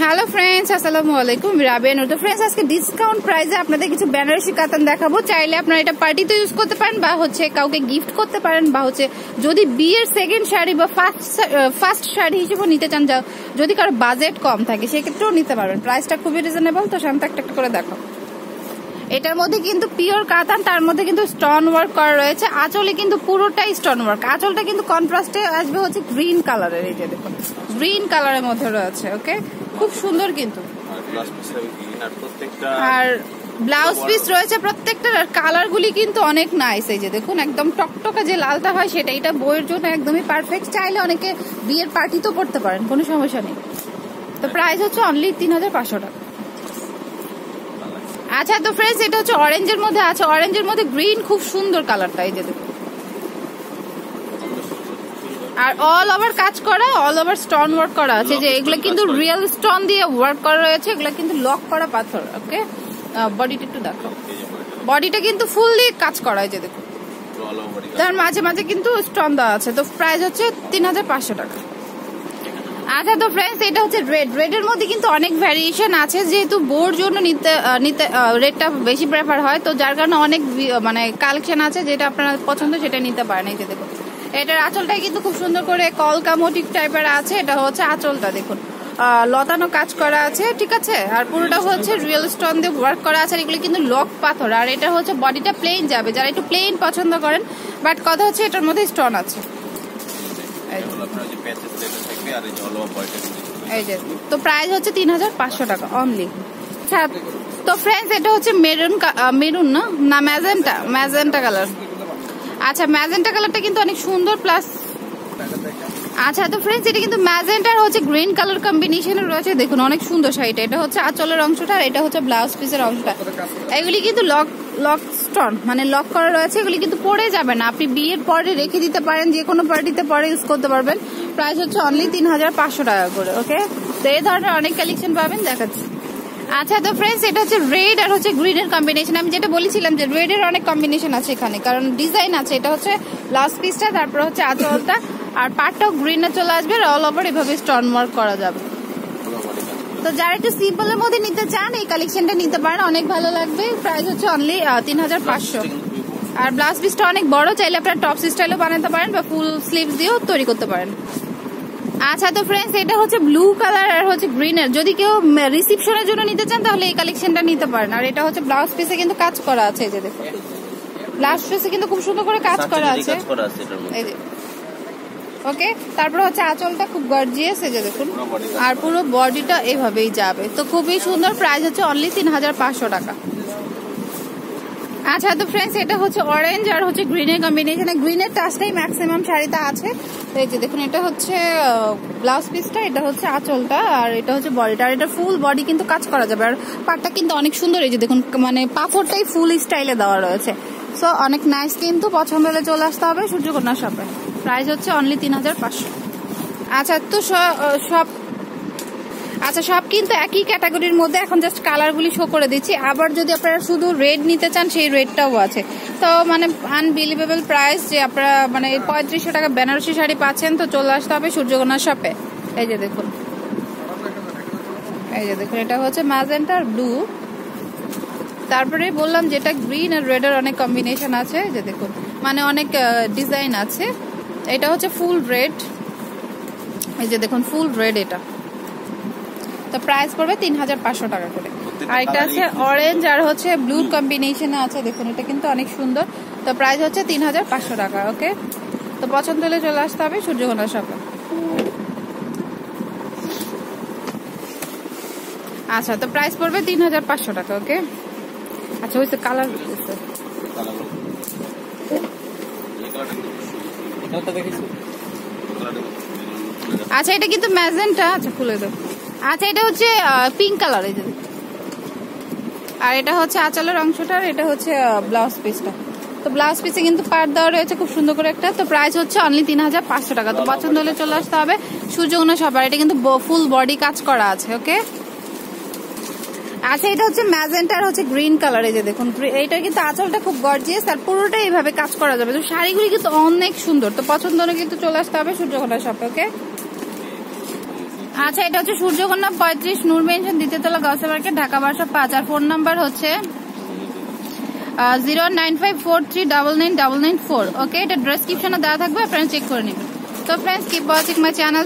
Hello friends আসসালামু আলাইকুম রাবিয়া নুর তো ফ্রেন্ডস আজকে ডিসকাউন্ট প্রাইসে আপনাদের কিছু বেনারসি কাতান দেখাবো। চাইলে আপনারা এটা পার্টিতে ইউজ করতে পারেন বা হচ্ছে কাউকে গিফট করতে পারেন বা হচ্ছে যদি বিয়ের সেকেন্ড শাড়ি বা ফার্স্ট ফার্স্ট শাড়ি হিসেবে নিতে চান যদি কারও বাজেট কম থাকে, সেক্ষেত্রেও নিতে পারবেন। প্রাইসটা খুবই রিজনেবল তো শান্ত, একটা একটা করে দেখো। এটার মধ্যে কিন্তু পিওর কাতান, তার মধ্যে কিন্তু স্টোন ওয়ার্ক করা রয়েছে। আঁচলে কিন্তু পুরোটাই স্টোন ওয়ার্ক আঁচলটা কিন্তু কন্ট্রাস্টে আসবে হচ্ছে গ্রিন কালারের এই যে দেখুন গ্রিন কালারের মধ্যে রয়েছে ওকে খুব সুন্দর কিন্তু। আর ব্লাউজ পিস রয়েছে প্রত্যেকটার, আর কালার গুলি কিন্তু অনেক নাইস এই যে দেখুন, একদম টকটকা যে লালটা হয় সেটা, এটা বইয়ের জন্য একদমই পারফেক্ট চাইলে অনেকে বিয়ের পার্টি তো করতে পারেন, কোনো সমস্যা নেই। তো প্রাইস হচ্ছে অনলি তিন হাজার পাঁচশো টাকা। আচ্ছা তো ফ্রেন্ডস এটা হচ্ছে অরেঞ্জের মধ্যে আছে। অরেঞ্জের মধ্যে গ্রিন খুব সুন্দর কালারটা এই যে দেখুন। আর অল ওভার কাজ করা অল ওভার স্টোন ওয়ার্ক করা আছে যে এগুলো কিন্তু রিয়েল স্টোন দিয়ে ওয়ার্ক করা রয়েছে, এগুলো কিন্তু লক করা পাথর ওকে বডিটা একটু দেখো। বডিটা কিন্তু ফুললি কাজ করা যে বডি তার মাঝে মাঝে কিন্তু স্টোন দেওয়া আছে, তো প্রাইস হচ্ছে তিন হাজার পাঁচশো টাকা। আচ্ছা তো ফ্রেন্ডস এটা হচ্ছে রেড রেডের মধ্যে কিন্তু অনেক ভ্যারিয়েশন আছে, যেহেতু বোর জন্য নিতে নিতে রেডটা বেশি প্রেফার হয়, তো যার কারণে অনেক মানে কালেকশন আছে যেটা আপনার পছন্দ সেটা নিতে পারেন, এই যে দেখুন এটার আঁচলটা কিন্তু খুব সুন্দর করে কলকা মোটিভ টাইপের আছে, এটা হচ্ছে আঁচলটা, দেখুন। লতানো কাজ করা আছে, ঠিক আছে? আর পুরোটা হচ্ছে রিয়েল স্টোন দিয়ে ওয়ার্ক করা আছে, আর এগুলো কিন্তু লক পাথর, আর এটা হচ্ছে বডিটা প্লেন যাবে, যারা একটু প্লেন পছন্দ করেন বাট কথা হচ্ছে এটার মধ্যে স্টোন আছে। তো প্রাইস হচ্ছে তিন হাজার পাঁচশো টাকা অনলি আচ্ছা তো ফ্রেন্ডস এটা হচ্ছে মেরুন মেরুন না? না, ম্যাজেন্টা ম্যাজেন্টা কালার আচ্ছা ম্যাজেন্টা কালারটা কিন্তু অনেক সুন্দর প্লাস আচ্ছা তো ফ্রেন্ডস এটা কিন্তু ম্যাজেন্টার হচ্ছে গ্রিন কালার কম্বিনেশনে রয়েছে। দেখুন, অনেক সুন্দর শাড়িটা। এটা হচ্ছে আঁচলের অংশটা আর এটা হচ্ছে ব্লাউজ পিসের অংশটা। এগুলি কিন্তু লক লক স্টোন মানে লক করা রয়েছে, এগুলি কিন্তু পরে যাবে না। আপনি বিয়ের পরে রেখে দিতে পারেন, যে কোনো পার্টিতে পরে ইউজ করতে পারবেন। প্রাইস হচ্ছে অনলি তিন হাজার পাঁচশো টাকা করে ওকে তো এই ধরনের অনেক কালেকশন পাবেন, দেখাচ্ছি। আচ্ছা তো ফ্রেন্ডস এটা হচ্ছে রেড আর হচ্ছে গ্রিনের কম্বিনেশন আমি যেটা বলেছিলাম যে রেডের অনেক কম্বিনেশন আছে এখানে, কারণ ডিজাইন আছে। এটা হচ্ছে ব্লাউজ পিসটা তারপর হচ্ছে আঁচলটা, আর পাটটাও গ্রিনে চলে আসবে আর অল ওভার এভাবে স্টোন ওয়ার্ক করা যাবে। তো যারা একটু সিম্পলের মধ্যে নিতে চান, এই কালেকশনটা নিতে পারেন। অনেক ভালো লাগবে। প্রাইস হচ্ছে অনলি তিন হাজার পাঁচশো। আর ব্লাউজ পিসটা অনেক বড়, চাইলে আপনারা টপ স্টাইলও বানাতে পারেন বা ফুল স্লিভস দিয়েও তৈরি করতে পারেন। আচ্ছা তো ফ্রেন্ডস এটা হচ্ছে ব্লু কালার আর হচ্ছে গ্রিনের যদি কেউ রিসিপশনের জন্য নিতে চান তাহলে এই কালেকশনটা নিতে পারেন। আর এটা হচ্ছে ব্লাউজ পিসে কিন্তু কাজ করা আছে এই যে দেখুন ব্লাউজ পিসে কিন্তু খুব সুন্দর করে কাজ করা আছে। এই যে। ওকে তারপর হচ্ছে আঁচলটা খুব গর্জিয়াস এই যে দেখুন। আর পুরো বডিটা এভাবেই যাবে। তো খুবই সুন্দর প্রাইস হচ্ছে অনলি তিন হাজার পাঁচশো টাকা। আচ্ছা তো ফ্রেন্ডস এটা হচ্ছে অরেঞ্জ আর হচ্ছে গ্রিনের কম্বিনেশনে গ্রিনের টাচটাই ম্যাক্সিমাম শাড়িতে আছে। তো এই যে দেখুন, এটা হচ্ছে ব্লাউজ পিসটা এটা হচ্ছে আঁচলটা আর এটা হচ্ছে বডিটা আর এটা ফুল বডি কিন্তু কাজ করা যাবে। আর পাটটা কিন্তু অনেক সুন্দর, এই যে দেখুন মানে পাথরটাই ফুল স্টাইলে দেওয়া রয়েছে। সো অনেক নাইস কিন্তু পছন্দ হলে চলে আসতে হবে সূর্যকন্যা শপে প্রাইস হচ্ছে অনলি তিন হাজার পাঁচশো। আচ্ছা তো সব আচ্ছা সব কিন্তু একই ক্যাটাগরির মধ্যে এখন জাস্ট কালারগুলি শো করে দিচ্ছি। আবার যদি আপনারা শুধু রেড নিতে চান, সেই রেডটাও আছে। তো মানে আনবিলিভেবল প্রাইস যে আপনারা মানে পঁয়ত্রিশশো টাকা বেনারসি শাড়ি পাচ্ছেন, তো চলে আসতে হবে সূর্যকন্যা শপে এই যে দেখুন। এই যে দেখুন, এটা হচ্ছে ম্যাজেন্টা আর ব্লু তারপরে বললাম যেটা গ্রিন আর রেডের অনেক কম্বিনেশন আছে যে দেখুন। মানে অনেক ডিজাইন আছে। এটা হচ্ছে ফুল রেড এই যে দেখুন ফুল রেড এটা। তো প্রাইস পড়বে তিন হাজার পাঁচশো টাকা করে। আর এটা আছে অরেঞ্জ আর হচ্ছে ব্লু কম্বিনেশনে আছে দেখুন এটা কিন্তু অনেক সুন্দর। তো প্রাইস হচ্ছে তিন হাজার পাঁচশো টাকা ওকে তো পছন্দ হলে চলে আসতে হবে সূর্যকোনা শপে আচ্ছা তো প্রাইস পড়বে তিন হাজার পাঁচশো টাকা ওকে আচ্ছা ওই তো কালার। আচ্ছা এটা কিন্তু ম্যাজেন্টা। আচ্ছা খুলে দাও। আচ্ছা এটা হচ্ছে পিঙ্ক কালার এই যে। আর এটা হচ্ছে আঁচলের অংশটা, আর এটা হচ্ছে ব্লাউজ পিসটা তো ব্লাউজ পিসে কিন্তু পার্ট দেওয়া রয়েছে খুব সুন্দর করে একটা। তো প্রাইস হচ্ছে অনলি তিন হাজার পাঁচশো টাকা। তো পছন্দ হলে চলে আসতে হবে। সূর্যগুনা সবার, এটা কিন্তু ফুল বডি কাজ করা আছে, ওকে? আচ্ছা এটা হচ্ছে ম্যাজেন্টার হচ্ছে গ্রিন কালার যে দেখুন। এইটার কিন্তু আঁচলটা খুব গর্জিয়াস আর পুরোটা এইভাবে কাজ করা যাবে। তো শাড়িগুলি কিন্তু অনেক সুন্দর। তো পছন্দ হলে কিন্তু চলে আসতে হবে সূর্যকোনা শপে ওকে? আচ্ছা এটা হচ্ছে সূর্যকন্যা পঁয়ত্রিশ, নূর মেনশন, দ্বিতীয়তলা গাউসে মার্কেট ঢাকা বারোশো পাঁচ, আর ফোন নাম্বার হচ্ছে zero nine five four three double nine double nine four. Okay, এটা ডেসক্রিপশনে দেওয়া থাকবে, আপনারা চেক করে নেবেন। তো friends keep watching my channel